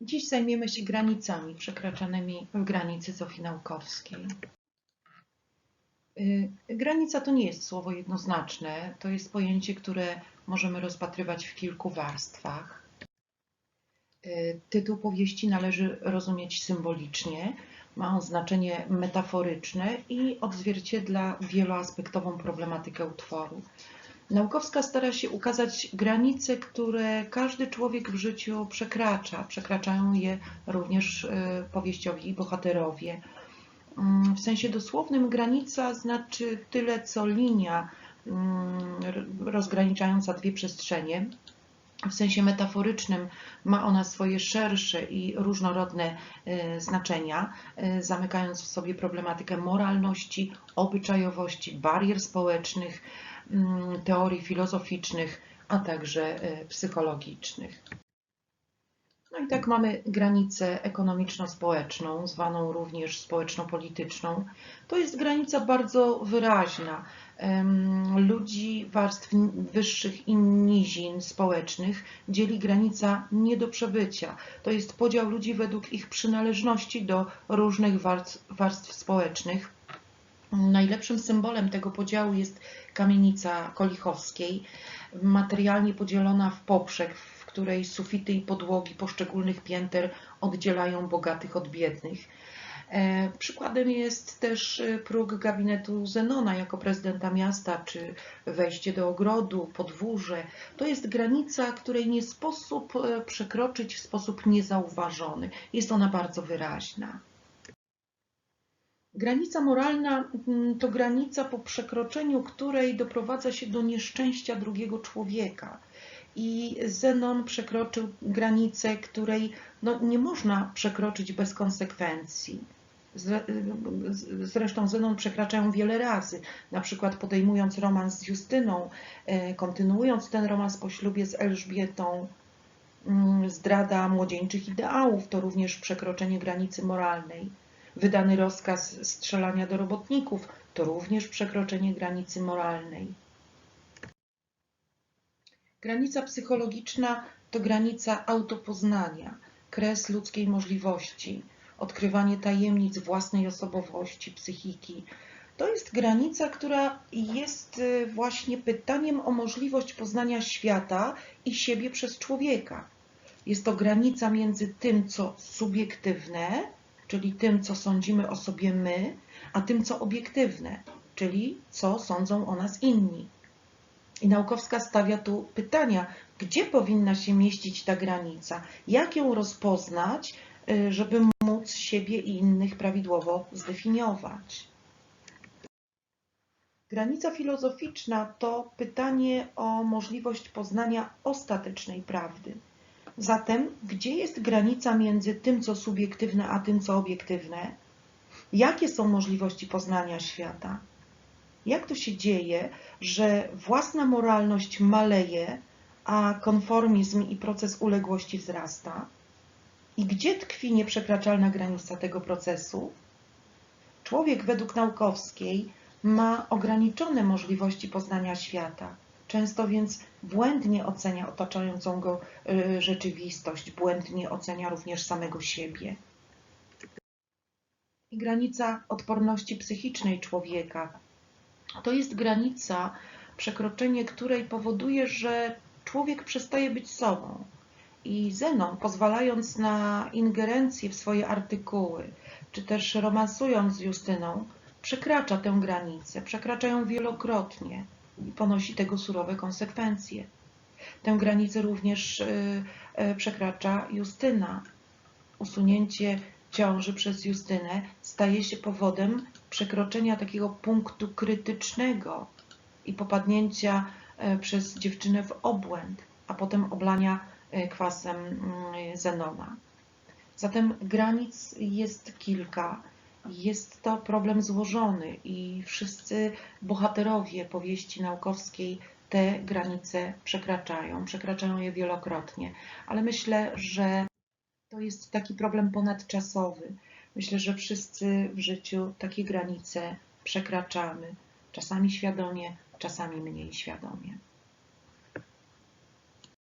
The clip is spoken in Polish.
Dziś zajmiemy się granicami przekraczanymi w granicy Zofii Naukowskiej. Y, Granica to nie jest słowo jednoznaczne, to jest pojęcie, które możemy rozpatrywać w kilku warstwach. Y, Tytuł powieści należy rozumieć symbolicznie, ma on znaczenie metaforyczne i odzwierciedla wieloaspektową problematykę utworu. Naukowska stara się ukazać granice, które każdy człowiek w życiu przekracza. Przekraczają je również y, powieściowi bohaterowie. Mm, W sensie dosłownym granica znaczy tyle, co linia mm, rozgraniczająca dwie przestrzenie. W sensie metaforycznym ma ona swoje szersze i różnorodne e, znaczenia, e, zamykając w sobie problematykę moralności, obyczajowości, barier społecznych, teorii filozoficznych, a także e, psychologicznych. No i tak mamy granicę ekonomiczno-społeczną, zwaną również społeczno-polityczną. To jest granica bardzo wyraźna. Ludzi warstw wyższych i nizin społecznych dzieli granica nie do przebycia. To jest podział ludzi według ich przynależności do różnych warstw, warstw społecznych. Najlepszym symbolem tego podziału jest kamienica Kolichowskiej, materialnie podzielona w poprzek, w której sufity i podłogi poszczególnych pięter oddzielają bogatych od biednych. E, Przykładem jest też e, próg gabinetu Zenona jako prezydenta miasta, czy wejście do ogrodu, podwórze. To jest granica, której nie sposób e, przekroczyć w sposób niezauważony. Jest ona bardzo wyraźna. Granica moralna mm, to granica, po przekroczeniu której doprowadza się do nieszczęścia drugiego człowieka. I Zenon przekroczył granicę, której no, nie można przekroczyć bez konsekwencji. Zresztą Zenon przekracza ją wiele razy, na przykład podejmując romans z Justyną, e, kontynuując ten romans po ślubie z Elżbietą, Mm, zdrada młodzieńczych ideałów to również przekroczenie granicy moralnej. Wydany rozkaz strzelania do robotników to również przekroczenie granicy moralnej. Granica psychologiczna to granica autopoznania, kres ludzkiej możliwości, odkrywanie tajemnic własnej osobowości, psychiki. To jest granica, która jest y, właśnie pytaniem o możliwość poznania świata i siebie przez człowieka. Jest to granica między tym, co subiektywne, czyli tym, co sądzimy o sobie my, a tym, co obiektywne, czyli co sądzą o nas inni. I Naukowska stawia tu pytania, gdzie powinna się mieścić ta granica, jak ją rozpoznać, y, żeby móc siebie i innych prawidłowo zdefiniować. Granica filozoficzna to pytanie o możliwość poznania ostatecznej prawdy. Zatem, gdzie jest granica między tym, co subiektywne, a tym, co obiektywne? Jakie są możliwości poznania świata? Jak to się dzieje, że własna moralność maleje, a konformizm i proces uległości wzrasta? I gdzie tkwi nieprzekraczalna granica tego procesu? Człowiek według Naukowskiej ma ograniczone możliwości poznania świata. Często więc błędnie ocenia otaczającą go y, rzeczywistość, błędnie ocenia również samego siebie. I granica odporności psychicznej człowieka to jest granica, przekroczenie której powoduje, że człowiek przestaje być sobą. I Zenon, pozwalając na ingerencję w swoje artykuły, czy też romansując z Justyną, przekracza tę granicę, przekracza ją wielokrotnie i ponosi tego surowe konsekwencje. Tę granicę również y, y, przekracza Justyna. Usunięcie ciąży przez Justynę staje się powodem przekroczenia takiego punktu krytycznego i popadnięcia y, przez dziewczynę w obłęd, a potem oblania kwasem Zenona. Zatem granic jest kilka. Jest to problem złożony i wszyscy bohaterowie powieści naukowskiej te granice przekraczają, przekraczają je wielokrotnie. Ale myślę, że to jest taki problem ponadczasowy. Myślę, że wszyscy w życiu takie granice przekraczamy, czasami świadomie, czasami mniej świadomie.